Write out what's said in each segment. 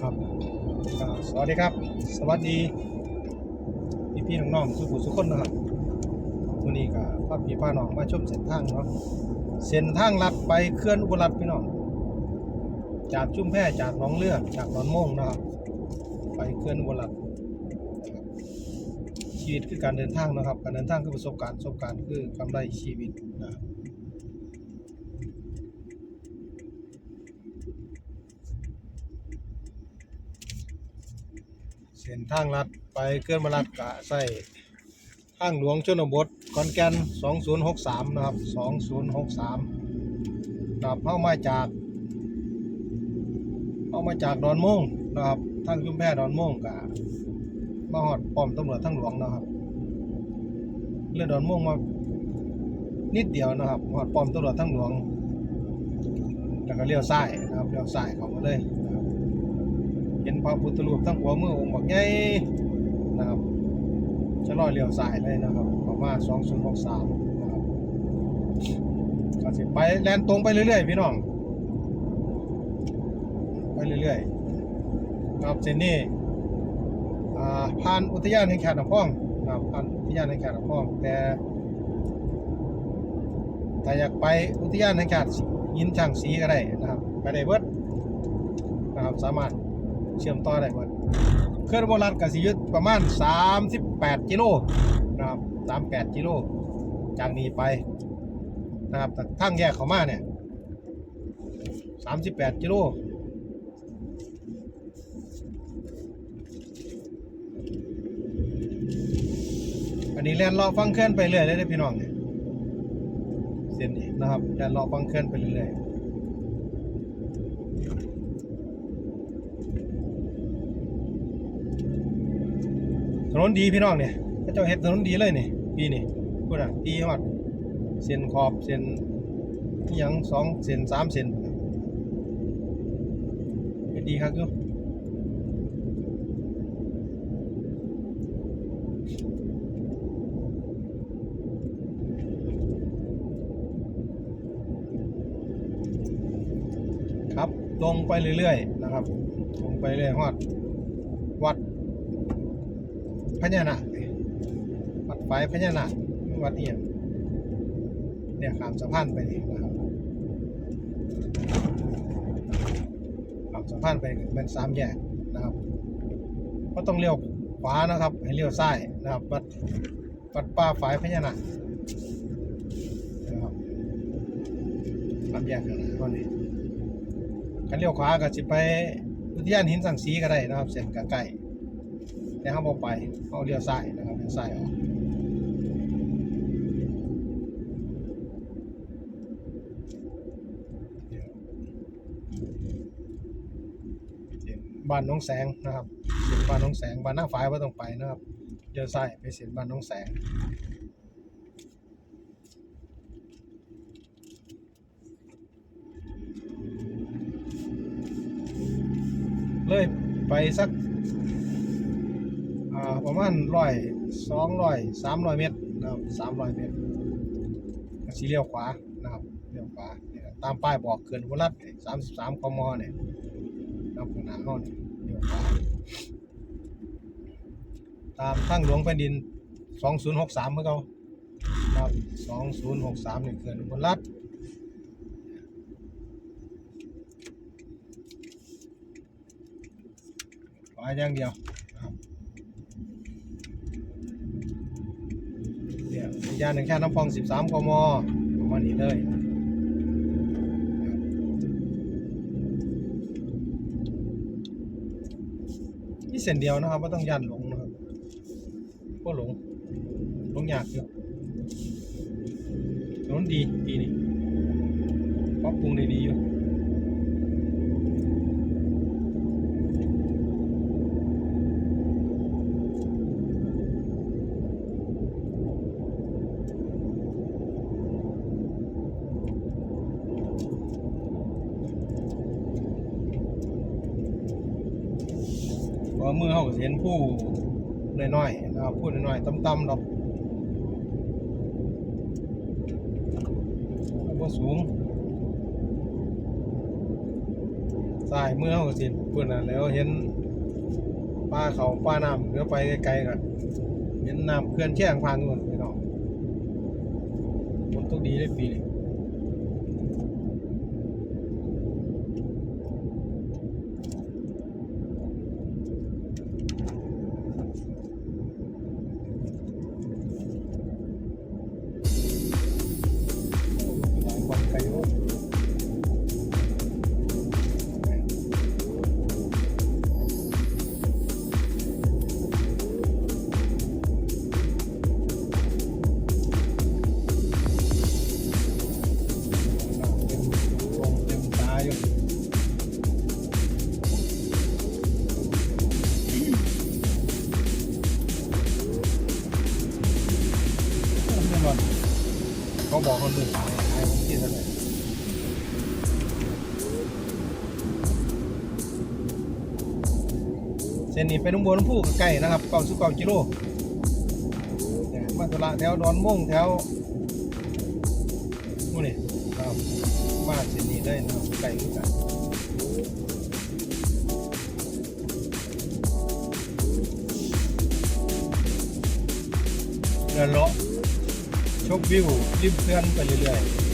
ครับสวัสดีครับ สวัสดี พี่พี่ๆน้องๆสุขุสุขคนนะครับวันนี้ก็พาพี่พาน้องมาชมเส้นทางเนาะเส้นทางลัดไปเคลื่อนอุบลรัตน์พี่น้องจากจุ้มแพ่จากหนองเลือดจากหนอนโม่งนะครับไปเคลื่อนอุบลรัติชีวิตคือการเดินทางนะครับ การเดินทางคือประสบการณ์ประสบการณ์คือกำไรชีวิตนะครับ เส้นทางลัดไปเคลื่อนมาลัดกะใส่ทางหลวงชนบทขอนแก่น2063 นะครับ 2063นะครับเข้ามาจากเข้ามาจากดอนม่งนะครับทางยุมแพดอนม่งกะมาหอดป้อมตำรวจทางหลวงนะครับเลื่อนดอนม่งมานิดเดียวนะครับหอดป้อมตำรวจทางหลวงแล้วก็เลี้ยวซ้ายนะครับเลี้ยวซ้ายเข้ามาเลย ห็นพระพุทธรูปทั้งหัวมือองค์บักใหญ่นะครับจะลอยเลี้ยวซ้ายเลยนะครับประมาณ2063นย์หกสามนะครับก็สิไปแลนตรงไปเรื่อยๆ พี่น้อง ไปเรื่อยๆครับเส้นนี้อ่าผ่านอุทยานแห่งชาติหนองพองนะครับผ่านอุทยานแห่งชาติหนองพอง แต่ถ้าอยากไปอุทยานแห่งชาติหินช่างสีก็ได้นะครับ ไปได้เบิดนะครับสามารถ เชื่อมต่อได้หมดเครื่องโบราณกับสิยุทธประมาณ 38 กิโลนะครับ38 กิโลจากนี้ไปนะครับแต่ทางแยกเขามาเนี่ย 38 กิโลอันนี้แล่นรอฟังเคลื่อนไปเรื่อยเลยเด้อพี่น้องเนี่ยเส้นนี้นะครับแล่นรอฟังเคลื่อนไปเรื่อยๆ นนดีพี่น้องเนี่ยเจ้าเฮ็ดถนนดีเลยนี่ปีนี่พูดอะดีฮอดเส้นขอบเส้นอิหยังสองเส้นสามเส้นดีครับอยู่ครับ ตรงไปเรื่อยๆนะครับ ตรงไปเรื่อยฮอด พญานาควัดไฟพญานาควัดเอียงเนี่ยข้ามสะพานไปนี่นะครับข้ามสะพานไปเป็นสามแยกนะครับ ก็ต้องเลี้ยวขวานะครับ ให้เลี้ยวซ้ายนะครับ วัดวัดป่าฝายพญานาคนะครับสามแยกกันนะตอนี้กันเลี้ยวขวาก็สิไปอุทยานหินสังสีก็ได้นะครับ เส้นใกล้ๆ แต่เขาบอกไปเขาเลี้ยวซ้ายนะครับเลี้ยวซ้ายออกเส้นบ้านน้องแสงนะครับเส้นบ้านน้องแสงบ้านหน้าฝายว่าต้องไปนะครับเลี้ยวซ้ายไปเส้นบ้านน้องแสงเลยไปสัก ประมาณร้อยสองร้อยสามร้อยเมตรนะครับสามร้อยเมตรสีเลี้ยวขวานะครับเลี้ยวขวาเนี่ยตามป้ายบอกเกินหัวรัดสามสิบสามกมเนี่ยนะครับข้างหน้าห้องเลี้ยวขวาตามทางหลวงแผ่นดินสองศูนย์หกสามเมื่อเขานะครับสองศูนย์หกสามเนี่ยเกินหัวรัดขวาอย่างเดียวเนี่ ยาหนึ่งแค่น้ำพอง 13กมประมาณนี้เลยนี่เส้นเดียวนะครับไม่ต้องยันหลงนะครับก็หลงหลงยากอยู่ถนนดีปีนี้ปรับปรุงได้ดีอยู่ เพราะมือเขาก็สิเห็น ผู้น้อยๆนะครับผู้น้อยๆต่ำๆดอกบ่สูงสายเมื่อเขาก็สิพื่อนน่ะแล้วเห็นป้าเขาป้าน้ำเดี๋ยวไปไกลๆกันเห็นน้ำเคลื่อนแช่งพังนู่นพี่น้องฝนตกดีได้ปีนี้ นนี้ไปนุ่งบัวลำพูก็ใกล้นะครับเก้าสิบเก้ากิโลมาตลาแถวดอนม่วงแถวนู่นนี่ครับมาเส้นนี้ได้นะครับไก่ด้วยกันเดินเลาะชมวิวริมเพื่อนไปเรื่อยๆ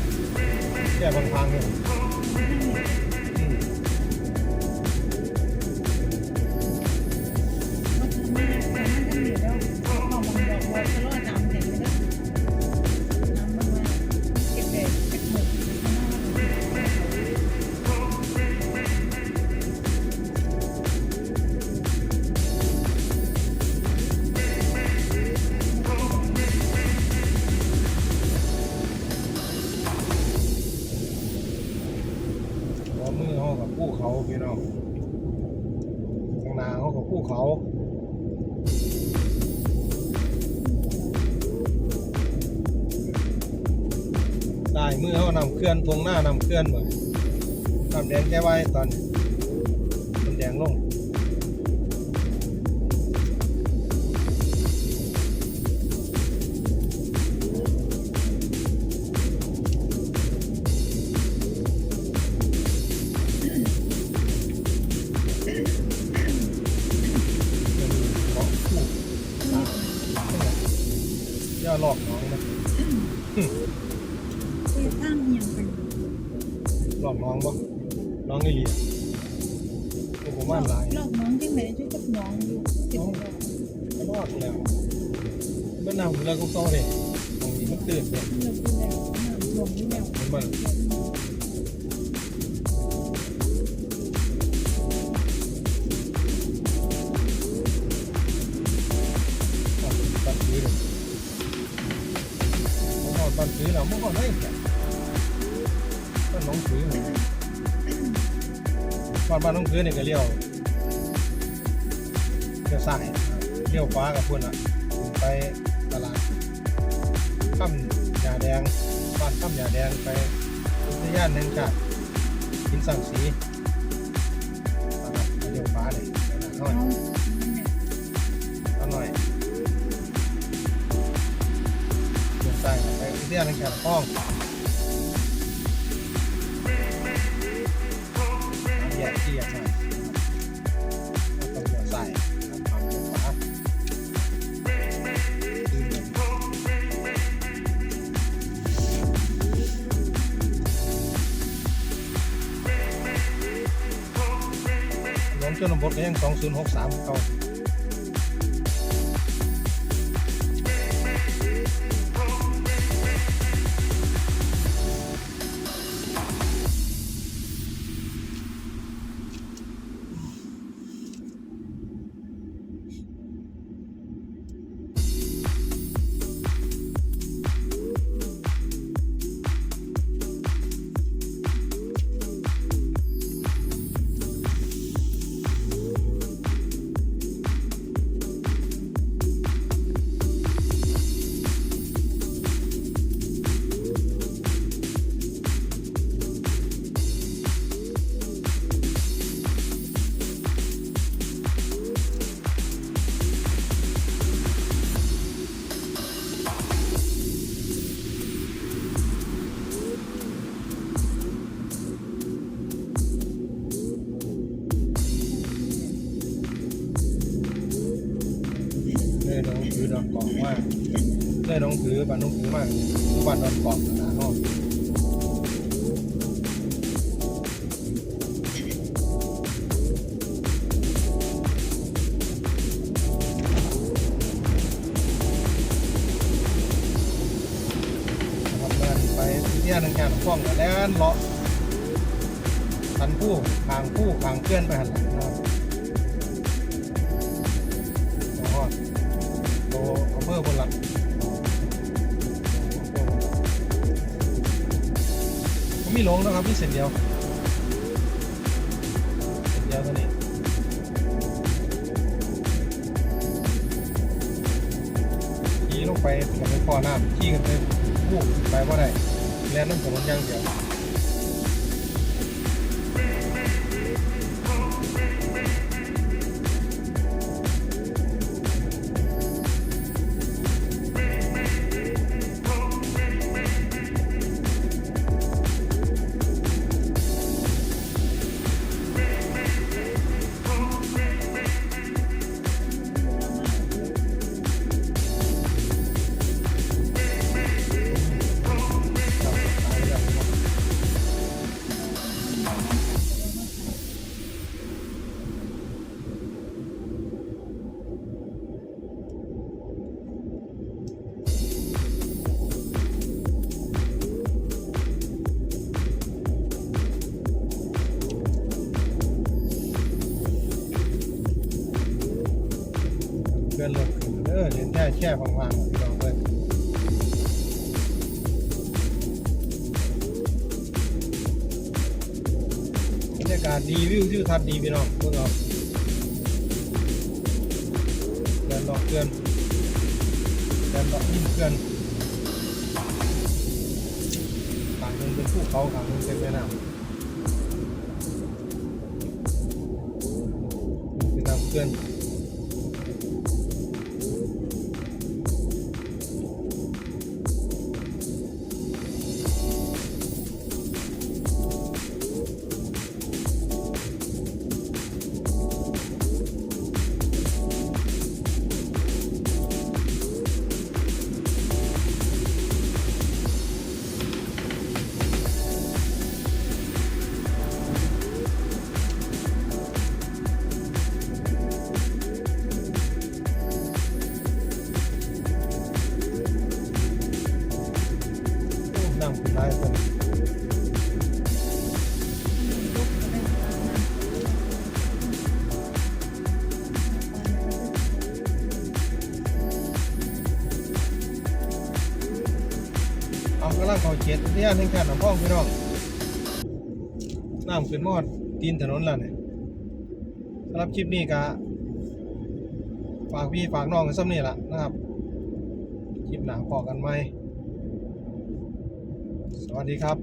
เลยพี่น้องแค่บางทางเนี่ยอืมหัว เขาได้มือเขานำเคลื่อนพงหน้านำเคลื่อนไปนำแดงแก้ไว้ตอนนี้ โอ้โหม่านหลายลอกน้องที่ไหนช่วยกับน้องอยู่ติดกับก็รอดแล้ว บ้านบ้านต้องคืนนี่ก็เลี้ยวเลี้ยวซ้ายเลี้ยวขวากับพุ่นอะไปตลาดข้ามยาแดงบ้านข้ามยาแดงไปอุทยานแห่งจัดหินสังสีเลี้ยวขวาเลยตลาน้อยตลาน้อยเลี้ยวซ้ายไปอุทยานแห่งชาติคองียดเหยียดหน่อยต้องเลี้ยวซ้ายนะครับเอาเลี้ยวขวาหลวงชนบทก็ยัง2063เก่า หนองผือบ้านหนองผือมากบ้านดอนกอกนะเนาะนะครับเดินไปที่นี่นึงแค่หนองฟ้องนแล้วเลาะสันผู้ทางผู้ทางเพื่อนไปหันหลัง อำเภอบนลักผมมีหลงนะครับมีเส้นเดียวเส้นเดียวเท่านี้ขี่ลงไปกับไปพ่อน้ำขี่กันไปพูกไปว่าได้แล่นน้ำถนนอย่างเดียว พื่อนรถขึ้นเออเห็นแค่แช่พังๆพี่น้องเลยบรรยากาศดีวิวทิวทัศน์ดีพี่น้องพวกเราเดินดอกเกลือนเดินดอกยิ่งเกลือนขางหนึงเป็นภูเขาขางหนึงเป็นแม่น้ำเป็นน้ำเกลือน กำลังเขาเจ็ดที่อันหนึงแค่น้ำพ่องพี่น้องน้ำขึ้นมอดตีนถนนแล้วเนี่ยสำหรับคลิปนี้ก็ฝากพี่ฝากน้องกันซ้ำนี่แหละนะครับ คลิปหนาพอกันไหม สวัสดีครับ